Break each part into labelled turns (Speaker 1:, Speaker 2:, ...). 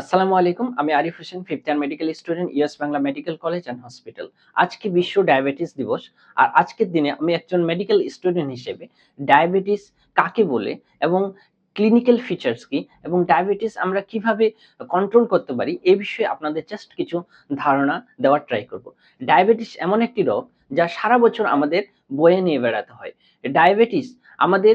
Speaker 1: আসসালামু আলাইকুম, আমি Arif Hossain fifth year medical student US Bangla medical college and hospital আজকে বিশ্ব ডায়াবেটিস দিবস, আর আজকের দিনে আমি একজন মেডিকেল স্টুডেন্ট হিসেবে ডায়াবেটিস কাকে বলে এবং ক্লিনিক্যাল ফিচার্স কি এবং ডায়াবেটিস আমরা কীভাবে কন্ট্রোল করতে পারি, এ বিষয়ে আপনাদের জাস্ট কিছু ধারণা দেওয়ার ট্রাই করব। ডায়াবেটিস এমন একটি রোগ যা সারা বছর আমাদের বয়ে নিয়ে বেড়াতে হয়। ডায়াবেটিস আমাদের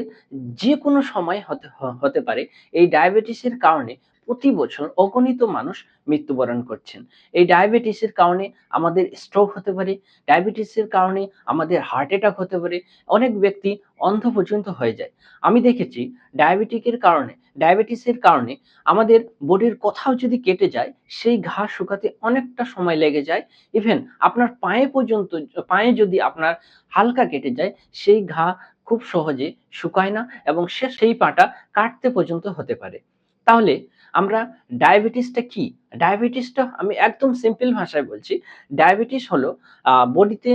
Speaker 1: যে কোনো সময় হতে হতে পারে। এই ডায়াবেটিসের কারণে প্রতি বছর অগণিত মানুষ মৃত্যুবরণ করছেন। এই ডায়াবেটিসের কারণে আমাদের স্ট্রোক হতে পারে ডায়াবেটিসের কারণে আমাদের হার্ট অ্যাটাক হতে পারে, অনেক ব্যক্তি অন্ধ পর্যন্ত হয়ে যায়। আমি দেখেছি ডায়াবেটিকের কারণে ডায়াবেটিসের কারণে আমাদের বডির কোথাও যদি কেটে যায়, সেই ঘা শুকাতে অনেকটা সময় লেগে যায়। ইভেন আপনার পায়ে পর্যন্ত, পায়ে যদি আপনার হালকা কেটে যায়, সেই ঘা খুব সহজে শুকায় না এবং সে, সেই পাটা কাটতে পর্যন্ত হতে পারে। তাহলে আমরা ডায়াবেটিসটা কি? ডায়াবেটিসটা আমি একদম সিম্পল ভাষায় বলছি। ডায়াবেটিস হলো বডিতে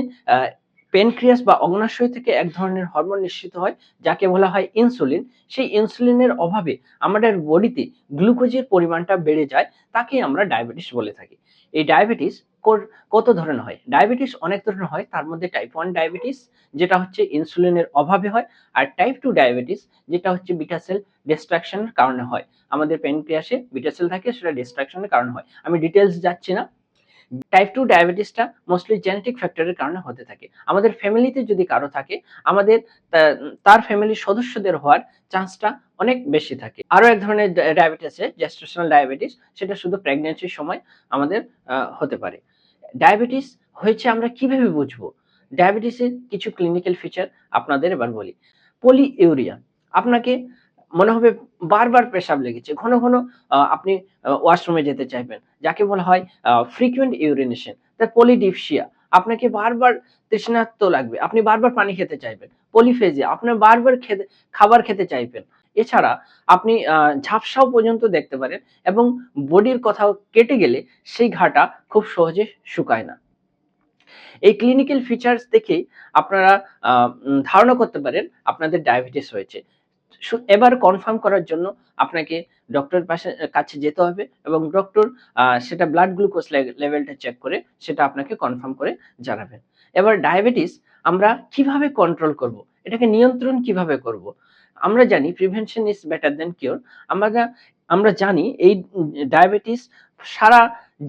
Speaker 1: পেনক্রিয়াস বা অগ্নাশয় থেকে এক ধরনের হরমোন নিঃসৃত হয়, যাকে বলা হয় ইনসুলিন সেই ইনসুলিনের অভাবে আমাদের বডিতে গ্লুকোজের পরিমাণটা বেড়ে যায়, তাকে আমরা ডায়াবেটিস বলে থাকি। এই ডায়াবেটিস কত ধরনের হয়? ডায়াবেটিস অনেক ধরনের হয়, তার মধ্যে টাইপ ওয়ান ডায়াবেটিস যেটা হচ্ছে ইনসুলিনের অভাবে হয়, আর টাইপ টু ডায়াবেটিস যেটা হচ্ছে বিটা সেল ডিস্ট্রাকশনের কারণে হয়। আমাদের পেনক্রিয়াসে বিটা সেল থাকে, সেটা ডিস্ট্রাকশনের কারণে হয়। আমি ডিটেলস যাচ্ছি না। টাইপ টু ডায়াবেটিসটা মোস্টলি জেনেটিক ফ্যাক্টরের কারণে হতে থাকে। আমাদের ফ্যামিলিতে যদি কারও থাকে, আমাদের তার ফ্যামিলির সদস্যদের হওয়ার চান্সটা অনেক বেশি থাকে। আরও এক ধরনের ডায়াবেটিস জেস্টেশনাল ডায়াবেটিস সেটা শুধু প্রেগনেন্সির সময় আমাদের হতে পারে। ডায়াবেটিস হয়েছে আমরা কীভাবে বুঝব? ডায়াবেটিসের কিছু ক্লিনিক্যাল ফিচার আপনাদের এবার বলি। পলি ইউরিয়া আপনাকে মনে হবে বারবার পেশাব লেগেছে। ঘন ঘন আপনি ওয়াশরুমে যেতে চাইবেন, যাকে বলা হয় ফ্রিকুয়েন্ট ইউরিনেশন তার পলিডিপসিয়া আপনাকে বারবার তৃষ্ণার্ত লাগবে, আপনি বারবার পানি খেতে চাইবেন পলিফেজিয়া আপনার বারবার খেতে, খাবার খেতে চাইবেন। এছাড়া আপনি ঝাপসাও পর্যন্ত দেখতে পারেন এবং বডির কোথাও কেটে গেলে সেই ঘাটা খুব সহজে শুকায় না। এই ক্লিনিক্যাল ফিচার্স দেখে আপনারা ধারণা করতে পারেন আপনাদের ডায়াবেটিস হয়েছে। এবার কনফার্ম করার জন্য আপনাকে ডক্টরের পাশে কাছে যেতে হবে এবং ডক্টর সেটা ব্লাড গ্লুকোজ লেভেলটা চেক করে সেটা আপনাকে কনফার্ম করে জানাবেন। এবার ডায়াবেটিস আমরা কীভাবে কন্ট্রোল করব? এটাকে নিয়ন্ত্রণ কীভাবে করব? আমরা জানি prevention is better than cure আমরা আমরা জানি এই ডায়াবেটিস সারা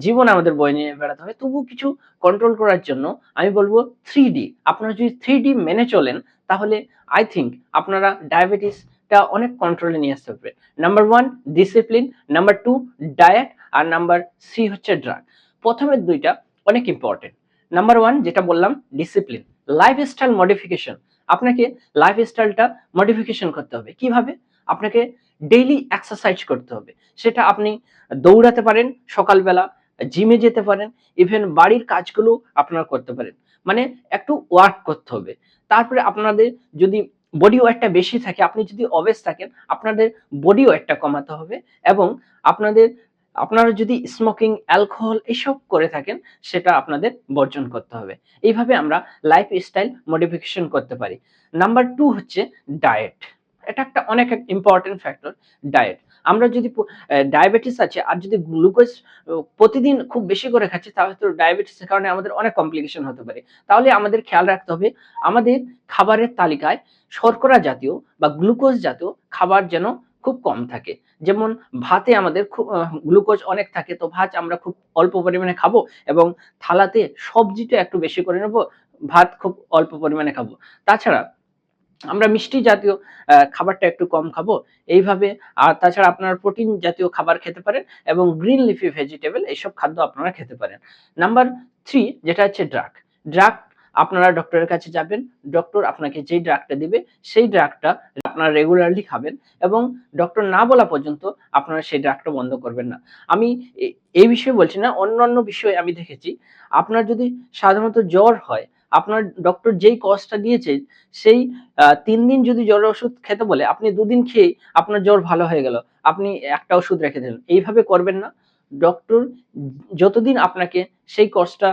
Speaker 1: জীবন আমাদের বয়ে নিয়ে বেড়াতে হবে। তবু কিছু কন্ট্রোল করার জন্য আমি বলব থ্রি ডি আপনারা যদি থ্রি ডি মেনে চলেন, তাহলে আই থিঙ্ক আপনারা ডায়াবেটিস টা অনেক কন্ট্রোলে নিয়ে আসতে পারবে। Number one discipline number two diet আর নাম্বার সি হচ্ছে ড্রাগ প্রথমের দুইটা অনেক ইম্পর্টেন্ট নাম্বার ওয়ান যেটা বললাম ডিসিপ্লিন লাইফস্টাইল মডিফিকেশন আপনাকে লাইফস্টাইলটা মডিফিকেশন করতে হবে। কীভাবে? আপনাকে ডেইলি এক্সারসাইজ করতে হবে। সেটা আপনি দৌড়াতে পারেন, সকালবেলা জিমে যেতে পারেন ইভেন বাড়ির কাজগুলো আপনারা করতে পারেন। মানে একটু ওয়ার্ক করতে হবে। তারপরে আপনাদের যদি বডি ওয়েটটা বেশি থাকে, আপনি যদি অবেস থাকেন, আপনাদের বডি ওয়েটটা কমাতে হবে এবং আপনাদের আপনারা যদি স্মোকিং অ্যালকোহল এসব করে থাকেন, সেটা আপনাদের বর্জন করতে হবে। এইভাবে আমরা লাইফ স্টাইল মডিফিকেশন করতে পারি। নাম্বার টু হচ্ছে ডায়েট এটা একটা অনেক ইম্পর্টেন্ট ফ্যাক্টর ডায়েট আমরা যদি ডায়াবেটিস আছে, আর যদি গ্লুকোজ প্রতিদিন খুব বেশি করে খাচ্ছি, তাহলে তো ডায়াবেটিসের কারণে আমাদের অনেক কমপ্লিকেশন হতে পারে। তাহলে আমাদের খেয়াল রাখতে হবে, আমাদের খাবারের তালিকায় শর্করা জাতীয় বা গ্লুকোজ জাতীয় খাবার যেন খুব কম থাকে। যেমন ভাতে আমাদের খুব গ্লুকোজ অনেক থাকে, তো ভাত আমরা খুব অল্প পরিমাণে খাব এবং থালাতে সবজিটা একটু বেশি করে নেব, ভাত খুব অল্প পরিমাণে খাব। তাছাড়া আমরা মিষ্টি জাতীয় খাবারটা একটু কম খাব। এইভাবে, আর তাছাড়া আপনারা প্রোটিন জাতীয় খাবার খেতে পারেন এবং গ্রিন লিফি ভেজিটেবল এইসব খাদ্য আপনারা খেতে পারেন। নাম্বার থ্রি, যেটা হচ্ছে ড্রাগ ড্রাগ আপনারা ডক্টরের কাছে যাবেন, ডক্টর আপনাকে যেই ড্রাগটা দিবে, সেই ড্রাগটা আপনারা রেগুলারলি খাবেন এবং ডক্টর না বলা পর্যন্ত আপনারা সেই ড্রাগটা বন্ধ করবেন না। আমি এই বিষয়ে বলছি না, অন্যান্য বিষয়ে আমি দেখেছি। আপনার যদি সাধারণত জ্বর হয়, আপনার ডক্টর যেই কজটা দিয়েছে, সেই তিন দিন যদি জ্বরের ওষুধ খেতে বলে, আপনি দুদিন খেয়ে আপনার জ্বর ভালো হয়ে গেল, আপনি একটা ওষুধ রেখে দিলেন। এইভাবে করবেন না। ডক্টর যতদিন আপনাকে সেই কোর্সটা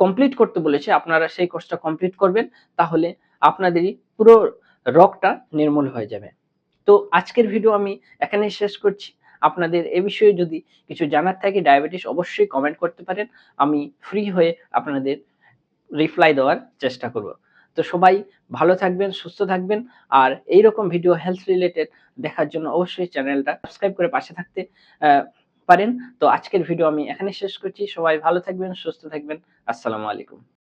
Speaker 1: কমপ্লিট করতে বলেছে, আপনারা সেই কোর্সটা কমপ্লিট করবেন, তাহলে আপনাদেরই পুরো রকটা নির্মূল হয়ে যাবে। তো আজকের ভিডিও আমি এখানেই শেষ করছি। আপনাদের এ বিষয়ে যদি কিছু জানার থাকে ডায়াবেটিস অবশ্যই কমেন্ট করতে পারেন। আমি ফ্রি হয়ে আপনাদের রিপ্লাই দেওয়ার চেষ্টা করব। তো সবাই ভালো থাকবেন, সুস্থ থাকবেন, আর এই রকম ভিডিও হেলথ রিলেটেড দেখার জন্য অবশ্যই চ্যানেলটা সাবস্ক্রাইব করে পাশে থাকতে পারেন। তো আজকের ভিডিও আমি এখানে শেষ করছি। সবাই ভালো থাকবেন, সুস্থ থাকবেন। আসসালামু আলাইকুম।